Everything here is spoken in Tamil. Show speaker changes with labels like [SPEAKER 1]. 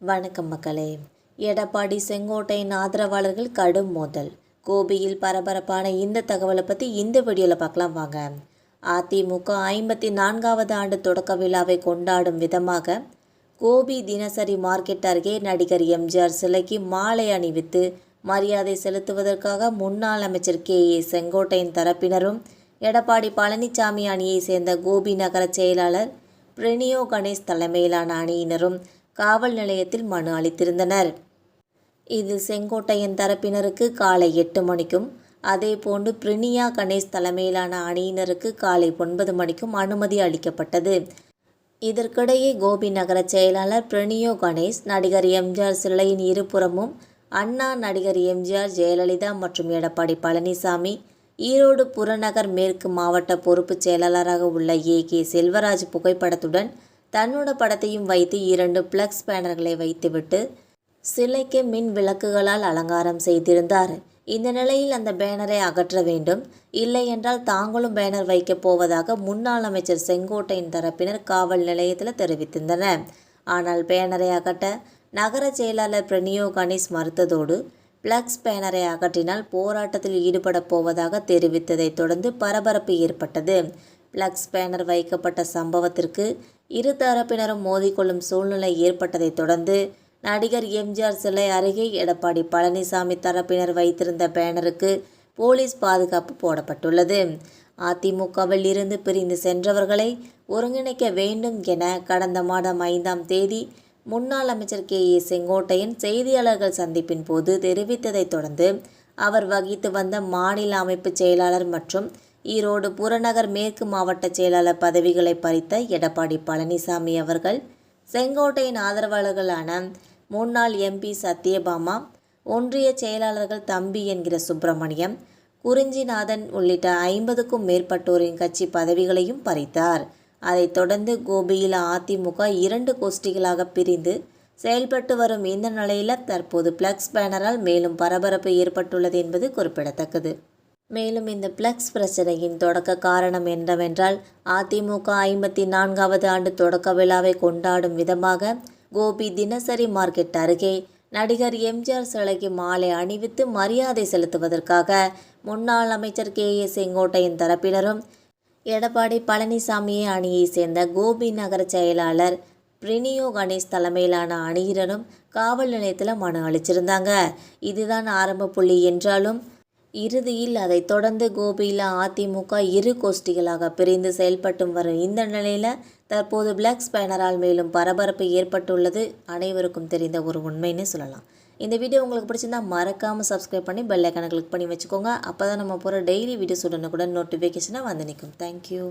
[SPEAKER 1] வணக்கம் மக்களே. எடப்பாடி செங்கோட்டையின் ஆதரவாளர்கள் கடும் மோதல். கோபியில் பரபரப்பான இந்த தகவலை பற்றி இந்த வீடியோவில் பார்க்கலாம் வாங்க. அதிமுக ஐம்பத்தி நான்காவது ஆண்டு தொடக்க விழாவை கொண்டாடும் விதமாக கோபி தினசரி மார்க்கெட் அருகே நடிகர் எம்ஜிஆர் சிலைக்கு மாலை அணிவித்து மரியாதை செலுத்துவதற்காக முன்னாள் அமைச்சர் கே. ஏ. செங்கோட்டையின் தரப்பினரும் எடப்பாடி பழனிசாமி அணியை சேர்ந்த கோபி நகர செயலாளர் பிரினியோ கணேஷ் தலைமையிலான அணியினரும் காவல் நிலையத்தில் மனு அளித்திருந்தனர். இதில் செங்கோட்டையன் தரப்பினருக்கு காலை எட்டு மணிக்கும் அதேபோன்று பிரினியா கணேஷ் தலைமையிலான அணியினருக்கு காலை ஒன்பது மணிக்கும் அனுமதி அளிக்கப்பட்டது. இதற்கிடையே கோபி நகர செயலாளர் பிரினியோ கணேஷ் நடிகர் எம்ஜிஆர் சிலையின் இருபுறமும் அண்ணா நடிகர் எம்ஜிஆர் ஜெயலலிதா மற்றும் எடப்பாடி பழனிசாமி ஈரோடு புறநகர் மேற்கு மாவட்ட பொறுப்புச் செயலாளராக உள்ள ஏ. கே. செல்வராஜ் புகைப்படத்துடன் தன்னோட படத்தையும் வைத்து இரண்டு பிளக்ஸ் பேனர்களை வைத்துவிட்டு சிலைக்கு மின் விளக்குகளால் அலங்காரம் செய்திருந்தார். இந்த நிலையில் அந்த பேனரை அகற்ற வேண்டும். இல்லை என்றால் தாங்களும் பேனர் வைக்கப் போவதாக முன்னாள் அமைச்சர் செங்கோட்டையின் தரப்பினர் காவல் நிலையத்தில் தெரிவித்திருந்தனர். ஆனால் பேனரை அகற்ற நகர செயலாளர் பிரனியோ கணேஷ் மறுத்ததோடு பிளக்ஸ் பேனரை அகற்றினால் போராட்டத்தில் ஈடுபடப் போவதாக தெரிவித்ததைத் தொடர்ந்து பரபரப்பு ஏற்பட்டது. பிளக்ஸ் பேனர் வைக்கப்பட்ட சம்பவத்திற்கு இரு தரப்பினரும் மோதிக்கொள்ளும் சூழ்நிலை ஏற்பட்டதைத் தொடர்ந்து நடிகர் எம்ஜிஆர் சிலை அருகே எடப்பாடி பழனிசாமி தரப்பினர் வைத்திருந்த பேனருக்கு போலீஸ் பாதுகாப்பு போடப்பட்டுள்ளது. அதிமுகவில் இருந்து பிரிந்து சென்றவர்களை ஒருங்கிணைக்க வேண்டும் என கடந்த மாதம் ஐந்தாம் தேதி முன்னாள் அமைச்சர் கே ஏ செங்கோட்டையன் செய்தியாளர்கள் சந்திப்பின் போது தெரிவித்ததைத் தொடர்ந்து அவர் வகித்து வந்த மாநில அமைப்பு செயலாளர் மற்றும் ஈரோடு புறநகர் மேற்கு மாவட்ட செயலாளர் பதவிகளை பறித்த எடப்பாடி பழனிசாமி அவர்கள் செங்கோட்டையின் ஆதரவாளர்களான முன்னாள் எம்பி சத்யபாமா ஒன்றிய செயலாளர்கள் தம்பி என்கிற சுப்பிரமணியம் குறிஞ்சிநாதன் உள்ளிட்ட ஐம்பதுக்கும் மேற்பட்டோரின் கட்சி பதவிகளையும் பறித்தார். அதைத் தொடர்ந்து கோபியில் அதிமுக இரண்டு கோஷ்டிகளாக பிரிந்து செயல்பட்டு வரும் இந்த நிலையில் தற்போது பிளக்ஸ் பேனரால் மேலும் பரபரப்பு ஏற்பட்டுள்ளது என்பது குறிப்பிடத்தக்கது. மேலும் இந்த பிளக்ஸ் பிரச்சனையின் தொடக்க காரணம் என்னவென்றால் அதிமுக ஐம்பத்தி நான்காவது ஆண்டு தொடக்க விழாவை கொண்டாடும் விதமாக கோபி தினசரி மார்க்கெட் அருகே நடிகர் எம்ஜிஆர் சிலைக்கு மாலை அணிவித்து மரியாதை செலுத்துவதற்காக முன்னாள் அமைச்சர் கே ஏ செங்கோட்டையின் தரப்பினரும் எடப்பாடி பழனிசாமியை அணியை சேர்ந்த கோபி நகர செயலாளர் பிரினியோ கணேஷ் தலைமையிலான அணியினரும் காவல் நிலையத்தில் மனு அளிச்சிருந்தாங்க. இதுதான் ஆரம்ப புள்ளி என்றாலும் இறுதியில் அதைத் தொடர்ந்து கோபியில் அதிமுக இரு கோஷ்டிகளாக பிரிந்து செயல்பட்டு வரும் இந்த நிலையில் தற்போது பிளாக்ஸ் பேனரால் மேலும் பரபரப்பு ஏற்பட்டுள்ளது. அனைவருக்கும் தெரிந்த ஒரு உண்மைன்னு சொல்லலாம். இந்த வீடியோ உங்களுக்கு பிடிச்சிருந்தா மறக்காமல் சப்ஸ்கிரைப் பண்ணி பெல் ஐக்கனை கிளிக் பண்ணி வச்சுக்கோங்க. அப்போ தான் நம்ம போகிற டெய்லி வீடியோஸ் உடனுக்குடன் நோட்டிஃபிகேஷனாக வந்து நிற்கும். தேங்க்யூ